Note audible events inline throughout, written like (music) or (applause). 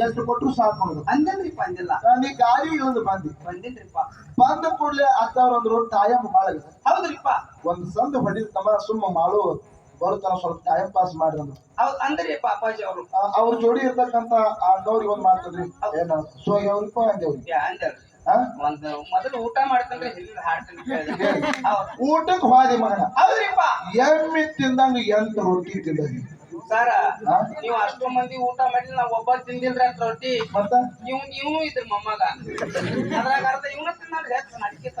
ಎಷ್ಟು ಕೊಟ್ಟರು ಸಾಕು ಅನ್ನೋದು. ಅಂದಿಲ್ರಿಪ್ಪ ಅಂದಿಲ್ಲ ನೀ ಗಾಡಿ ಇಳಿದು ಬಂದಿ. ಬಂದಿಲ್ರಿಪ್ಪ ಬಂದ ಕೂಡಲೇ ಅತ್ತವ್ರ ಒಂದು ರೋಡ್ ಟೈಮ್ ಭಾಳ ಹೌದ್ರಿಪ್ಪ. ಒಂದು ಸಂದ ಹೊಡಿ ತಮ್ಮ ಸುಮ್ಮ ಮಾಡು ಬರುತ್ತಾನ ಸ್ವಲ್ಪ ಟೈಮ್ ಪಾಸ್ ಮಾಡಿದ್ರು ಹೌದು ಅಂದ್ರಿಪ್ಪ ಅಪ್ಪಾಜಿ ಅವರು. ಅವ್ರ ಜೋಡಿ ಇರ್ತಕ್ಕಂತ ಅಣ್ಣವ್ರಿಗೆ ಒಂದು ಮಾಡ್ತದ್ರಿ. ಏನ? ಸೊ ಅವ್ರಿಪ್ಪ ಅಂದೇವ್ರಿ ಅಂದ್ರಿ ಆ? ಒಂದ್ ಮೊದಲು ಊಟ ಮಾಡ್ತಂದ್ರೆ ಹಿರಿಯ ಹಾಡ್ತಂದ್ರೆ (laughs) ಊಟಕ್ಕೆ ಹೌದ್ ಮಗನ. ಹೌದ್ರಿಪ್ಪ. ಎಮ್ಮಿ ತಿಂದಂಗ ಎಂತ ರೊಟ್ಟಿ ತಿಂದದಿ ಸರ? ನೀವು ಅಷ್ಟು ಮಂದಿ ಊಟ ಮಾಡಿ ನಾವು ಒಬ್ಬ ತಿಂದಿಲ್ರಿ ಅಂತ ರೊಟ್ಟಿ. ಇವ್ ನೀವು ನೀವು ಇದ್ರಿ ಮೊಮ್ಮಗ. ಅದ್ರಾಗ ಅರ್ಧ ಇವನ ತಿನ್ನಾರಿ ಹೆಚ್ಚು ನಡಿಕಿತ.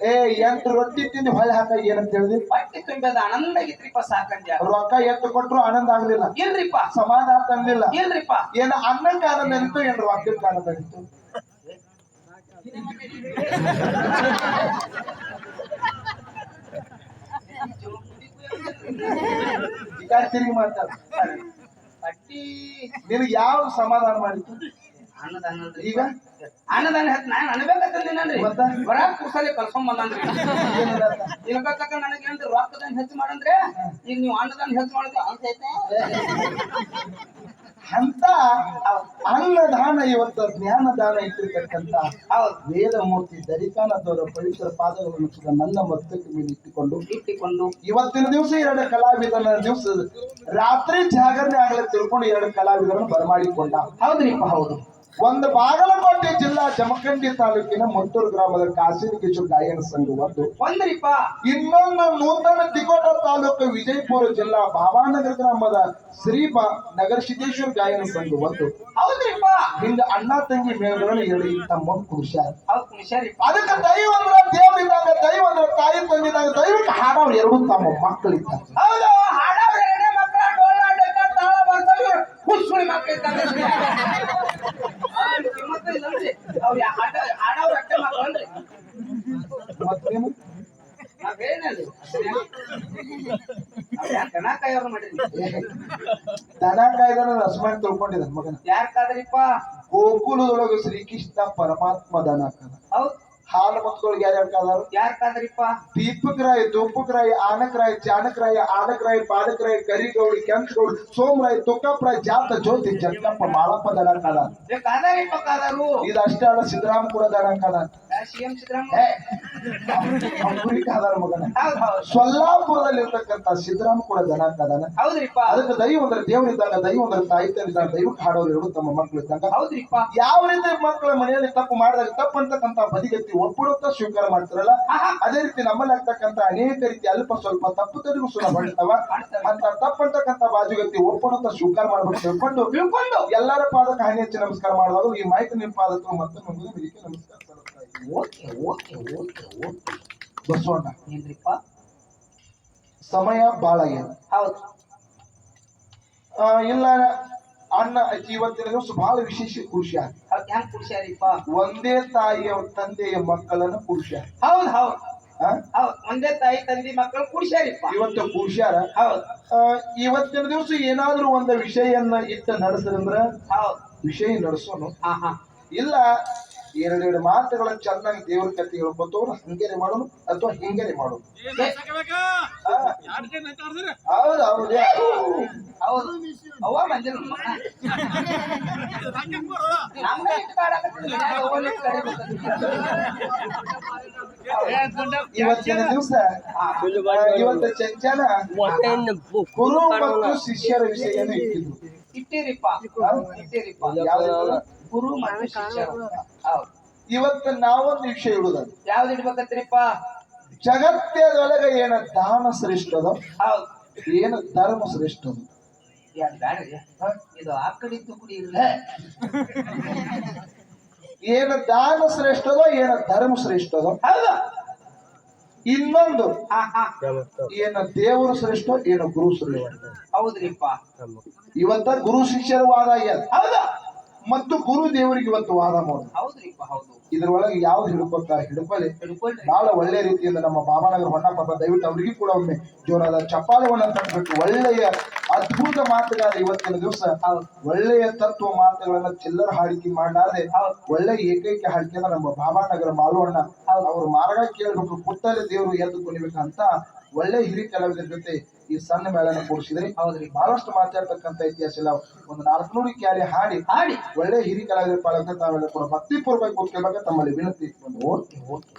ಏ ಎಂಟು ರೊಟ್ಟಿ ತಿಂದು ಹೊಳೆ ಹಾಕ ಏನಂತ ಹೇಳಿದ್ರಿ ಹೊಟ್ಟೆ ತುಂಬಿದ ಆನಂದ ಆಗಿತ್ರಿಪ್ಪ ಸಾಕಂಜ ರೊಕ್ಕ ಎತ್ತು ಕೊಟ್ರು ಆನಂದ ಆಗ್ಲಿಲ್ಲ. ಇಲ್ರಿಪ್ಪ. ಸಮಾಧಾನ ತಂದಿಲ್ಲ. ಇಲ್ರಿಪ್ಪ. ಏನ ಅನ್ನಕ್ಕೆ ಆನಂದ ಅನಿತು ಏನ್ ರೊಕ್ಕಕ್ಕೆ ಆನಂದ ಅನಿತು ಈ ಕಡೆ ತಿರುಗಿ ಮಾಡ್ತಾರೆ. ಅಟ್ಟಿ ನಿನಗೆ ಯಾವ ಸಮಾಧಾನ ಮಾಡಿತ್ತು ಅನ್ನದಾನ. ಈಗ? ಅನ್ನದಾನ ಹೆಚ್ಚು ನಾನು ಅನ್ಬೇಕಂತಂದಿನನ್ರಿ ಮತ್ತ? ಬರಾಕ ಕುರ್ಸಲ್ಲಿ ಬಂದನ್ರಿ. ಏನದ ಇನ್ಬೇಕಕ್ಕ ನನಗೆ ಏನ್ರಿ ರೊಕ್ಕದಾನ ಹೆಚ್ಚು ಮಾಡಂದ್ರೆ ಈಗ ನೀವು ಅನ್ನದಾನ ಹೆಚ್ಚು ಮಾಡಿದ್ರೆ ಅಂತ ಐತೆ? ಅಂತ ಅನ್ನದಾನ ಇವತ್ತು ಜ್ಞಾನದಾನ ಇಟ್ಟಿರ್ತಕ್ಕಂಥ ಆ ವೇದಮೂರ್ತಿ ದರಿಕಾನದವರ ಪವಿತ್ರ ಪಾದಗಳನ್ನು ಕೂಡ ನನ್ನ ಮಸ್ತಕ್ಕೆ ಮೇಲೆ ಇಟ್ಟುಕೊಂಡು ಇಟ್ಟುಕೊಂಡು ಇವತ್ತಿನ ದಿವಸ ಎರಡು ಕಲಾವಿದನ ದಿವಸ ರಾತ್ರಿ ಜಾಗರಣೆ ಆಗಲಿ ತಿಳ್ಕೊಂಡು ಎರಡು ಕಲಾವಿದರನ್ನು ಬರಮಾಡಿಕೊಂಡ. ಹೌದ್ರಿಪ್ಪ ಹೌದು. ಒಂದು ಬಾಗಲಕೋಟೆ ಜಿಲ್ಲಾ ಜಮಖಂಡಿ ತಾಲೂಕಿನ ಮಂತೂರು ಗ್ರಾಮದ ಕಾಸಿನ ಕಿಶೋರ್ ಗಾಯನ ಸಂಘ ಒಂದು. ಒಂದ್ರಿಪ್ಪ. ಇನ್ನೊಂದು ನೂತನ ತಿಕೋಟ ತಾಲೂಕು ವಿಜಯಪುರ ಜಿಲ್ಲಾ ಭಾವಾನಗರ ಗ್ರಾಮದ ಶ್ರೀಬಾ ನಗರ ಸಿದ್ದೇಶ್ವರ ಗಾಯನ ಸಂಘ ಒಂದು. ಹೌದ್ರಿಪ್ಪ. ಹಿಂಗ ಅಣ್ಣ ತಂಗಿ ಮೇಳಗಳನ್ನು ಹೇಳಿ ತಮ್ಮ ಹುಷಾರ್. ಅದಕ್ಕೆ ದೈವ ಅಂದ್ರ ದೇವರಿದ್ದಾಗ ದೈವ ಅಂದ್ರ ತಾಯಿ ತಂದಿದಾಗ ದೈವಕ್ಕೆ ಹಾಡವ್ರು ಎರಡು ತಮ್ಮ ಮಕ್ಕಳಿದ್ದಾರೆ ಹೌದು ಹಾಡವ್ರ ಎರಡೇ ಮಕ್ಕಳ ಡೊಳ್ಳ ಡೊಳ್ಳ ತಾಳ ಬರ್ತಾವ ಹುಸುಳಿ ಮಕ್ಕಳು ಇದ್ದಂಗೆ ಕಿಮ್ಮತ್ತ ಇಲ್ಲನ್ರಿ ಅವ್ರ ಹಾಡ ಹಾಡವ್ರ ಅಟ್ಟೆ ಮಕ್ಕಳನ್ರಿ ಮತ್ತೇನು ನಾವ್ ಹೇಳಿನಲ್ಲಿ ದನ ಕಾಯೋರು ಮಾಡಿರಿ ದನ ಕಾಯ್ದನ ರಸಮಾಡಿ ತಿಳ್ಕೊಂಡಿದ್ದಾನೆ ಮಗನ. ಯಾಕಾದ್ರಿಪ್ಪ ಕಾದ್ರಿಪ್ಪ ಗೋಕುಲದೊಳಗೆ ಶ್ರೀಕೃಷ್ಣ ಪರಮಾತ್ಮ ದನ ಕಾದ ಹೌದ್. ಹಾಲು ಮಕ್ಕಳಿಗೆ ಯಾರ್ಯಾರು ಕಾದಾರು ಯಾರ್ ಕಾದ್ರಿಪ್ಪ ದೀಪಕರಾಯ ಧೂಪಕರಾಯ ಆನಕರಾಯ ಚಾಣಕರಾಯ ಆನಕರಾಯ ಪಾದಕರಾಯ ಕರಿಗೌಡಿ ಕೆಂಚಗೌಡಿ ಸೋಮರಾಯ ತುಕ್ಕಪ್ಪರಾಯ ಜಾತ ಜ್ಯೋತಿ ಜಗಪ್ಪ ಮಾಳಪ್ಪ ದನ ಕಾದ ಏ ಕಾದಾರಿಪ್ಪ ಕಾದಾರು ಇದಷ್ಟೇ ಅಲ್ಲ ಸಿದ್ದರಾಮ ಕೂಡ ದನ ಕಾದ ಸಿ ಎಂ ಸಿದ್ದರಾಮಯ್ಯ ಅವ್ರಿಗೆ ಕಾದಾರ ಮಗನ. ಹೌದ್ ಹೌದ್. ಸೊಲ್ಲಾಪುರದಲ್ಲಿ ಇರ್ತಕ್ಕಂತ ಸಿದ್ದರಾಮ ಕೂಡ ಜನಾಂಕ ಅದಾನ ಹೌದ್ರಿಪ್ಪ. ಅದಕ್ಕೆ ದೈವ ಅಂದ್ರೆ ದೇವರಿದ್ದಾಗ ದೈವ ಅಂದ್ರೆ ತಾಯಿ ತಂದಿದ್ದಾಗ ದೈವಕ್ಕೆ ಹಾಡೋರು ಎರಡು ತಮ್ಮ ಮಕ್ಕಳು ಇದ್ದಾಗ. ಹೌದ್ರಿಪ್ಪ. ಯಾವ ರೀತಿ ಮಕ್ಕಳ ಮನೆಯಲ್ಲಿ ತಪ್ಪು ಮಾಡಿದಾಗ ತಪ್ಪು ಅಂತಕ್ಕಂತ ಬದಿಗತ್ತಿ ಒಪ್ಪಿಡುತ್ತ ಸ್ವೀಕಾರ ಮಾಡ್ತಾರಲ್ಲ ಅದೇ ರೀತಿ ನಮ್ಮಲ್ಲಿ ಆಗ್ತಕ್ಕಂತ ಅನೇಕ ರೀತಿ ಅಲ್ಪ ಸ್ವಲ್ಪ ತಪ್ಪು ತರಿಗೂ ಸುಲಭ ಮಾಡ್ತಾವ. ಅಂತ ತಪ್ಪಂತಕ್ಕಂತ ಬಾಜುಗತ್ತಿ ಒಪ್ಪುಡುತ್ತಾ ಸ್ವೀಕಾರ ಮಾಡ್ಬೇಕು ತಿಳ್ಕೊಂಡು ತಿಳ್ಕೊಂಡು. ಎಲ್ಲರ ಪಾದಕ್ಕೆ ಹಾನಿ ಹೆಚ್ಚು ನಮಸ್ಕಾರ ಮಾಡುವಾಗ ಈ ಮಾಹಿತಿ ನಿಮ್ಮ ಪಾದಕ್ಕೆ ಮತ್ತೆ ನಮಸ್ಕಾರ. Okay okay okay okay. Basavanna ಏನ್ರಿಪ್ಪ ಸಮಯ ಬಾಳ ಏನು ಹೌದು. ಆ, ಇಲ್ಲ ಅಣ್ಣ ಅಜ್ಜಿ ಇವತ್ತಿನ ದಿವಸ ಬಹಳ ವಿಶೇಷ ಖುಷಿ ಆಗಿ ಹೌದ್ ಹೆಂಗ್ ಕುಡ್ಸ್ಯಾರಿಪ್ಪ ಒಂದೇ ತಾಯಿಯ ತಂದೆಯ ಮಕ್ಕಳನ್ನ ಖುಷಿ ಹೌದ್ ಹೌದ್. ಆ? ಹೌದ್ ಒಂದೇ ತಾಯಿ ತಂದಿ ಮಕ್ಕಳು ಕುಡ್ಸ್ಯಾರಿಪ್ಪ ಇವತ್ತು ಖುಷಿಯಾರ ಹೌದ್. ಇವತ್ತಿನ ದಿವಸ ಏನಾದ್ರೂ ಒಂದು ವಿಷಯನ್ನ ಇಟ್ಟ ನಡೆಸಿದ್ರ ಹೌದ್. ವಿಷಯ ನಡೆಸೋನು. ಹಾ ಹಾ ಇಲ್ಲ ಎರಡೆರಡು ಮಾತುಗಳನ್ನು ಚೆನ್ನಾಗಿ ದೇವರ ಕಥೆ ಹೇಳ್ಕೊತವ್ರು ಹಂಗೇನೆ ಮಾಡೋದು ಅಥವಾ ಹಿಂಗೇನೆ ಮಾಡೋದು ಹೌದು ಹೌದು. ಇವತ್ತಿನ ದಿವಸ ಇವತ್ತು ಚಂಚನ ಗುರು ಮತ್ತು ಶಿಷ್ಯರ ವಿಷಯ ಇಟ್ಟಿದ್ರು. ಇಟ್ಟಿರಿಪ್ಪ. ಇಟ್ಟಿರಿಪ್ಪ? ಗುರು ಮತ್ತು ಹೌದ್. ಇವತ್ತು ನಾವೊಂದು ವಿಷಯ ಇಡುದ ಯಾವ್ದು ಇಡ್ಬೇಕತ್ರಿಪ್ಪ ಜಗತ್ತದೊಳಗೆ ಏನ ದಾನ ಶ್ರೇಷ್ಠದ ಹೌದು. ಏನು ಧರ್ಮ ಶ್ರೇಷ್ಠದ. ಬ್ಯಾಡ್ರಿ? ಇದು ಆ ಕಡಿದ್ದು ಕುಡಿ ಇಲ್ಲ ಏನು ದಾನ ಶ್ರೇಷ್ಠದೋ ಏನು ಧರ್ಮ ಶ್ರೇಷ್ಠದೋ. ಅಲ್ಲ ಇನ್ನೊಂದು ಹಾ ಹಾ. ಏನು ದೇವರು ಶ್ರೇಷ್ಠ ಏನು ಗುರು ಶ್ರೇಷ್ಠ. ಹೌದ್ರಿಪ್ಪ. ಇವತ್ತ ಗುರು ಶಿಷ್ಯರ ವಾದ ಹೌದು. ಮತ್ತು ಗುರು ದೇವರಿಗೆ ಇವತ್ತು ವಾದ ಮಾಡೋದು ಇದ್ರೊಳಗೆ ಯಾವ್ದು ಹಿಡ್ಕೊತ ಹಿಡ್ಕೊಳ್ಳಿ. ಬಹಳ ಒಳ್ಳೆ ರೀತಿಯಿಂದ ನಮ್ಮ ಬಾಬಾನಗರ ಹೊನ್ನಪ್ಪ ದಯವಿಟ್ಟು ಅವರಿಗೂ ಕೂಡ ಒಮ್ಮೆ ಜೋರಾದ ಚಪ್ಪಾಳೆವನ್ನು ತಟ್ಟಬೇಕು ಒಳ್ಳೆಯ ಅದ್ಭುತ ಮಾತುಗಾರ ಇವತ್ತಿನ ದಿವಸ ಒಳ್ಳೆಯ ತತ್ವ ಮಾತುಗಳನ್ನ ಚಿಲ್ಲರ ಹಾಡಿಕೆ ಮಾಡಲಾರದೆ ಒಳ್ಳೆಯ ಏಕೈಕ ಹಾಡಿಕೆ ಅಂದ್ರೆ ನಮ್ಮ ಬಾಬಾನಗರ ಮಾಳುವಣ್ಣ ಅವ್ರ ಮಾರ್ಗ ಕೇಳಬೇಕು ಪುತ್ತಲೆ ದೇವರು ಎದ್ದು ಕುಣಿಬೇಕಂತ ಒಳ್ಳೆ ಹಿರಿ ಕಲಾವಿದರ ಜೊತೆ ಈ ಸಣ್ಣ ಮೇಳನ ಕೂಡಿಸಿದ್ರಿ ಹೌದ್ರಿ ಬಹಳಷ್ಟು ಮಾತಾಡ್ತಕ್ಕಂತ ಇತಿಹಾಸ ಇಲ್ಲ ಒಂದು ನಾಲ್ಕುನೂರು ಕ್ಯಾರಿ ಹಾಡಿ ಹಾಡಿ. ಒಳ್ಳೆ ಹಿರಿ ಕಲಾವಿದರ ಪಾಲಕ ತಾವೆಲ್ಲ ಕೂಡ ಭಕ್ತಿಪೂರ್ವಕ ಕೂತ್ಕೊಳ್ಬೇಕು ತಮ್ಮಲ್ಲಿ ವಿನಂತಿ ಓಕೆ ಓಕೆ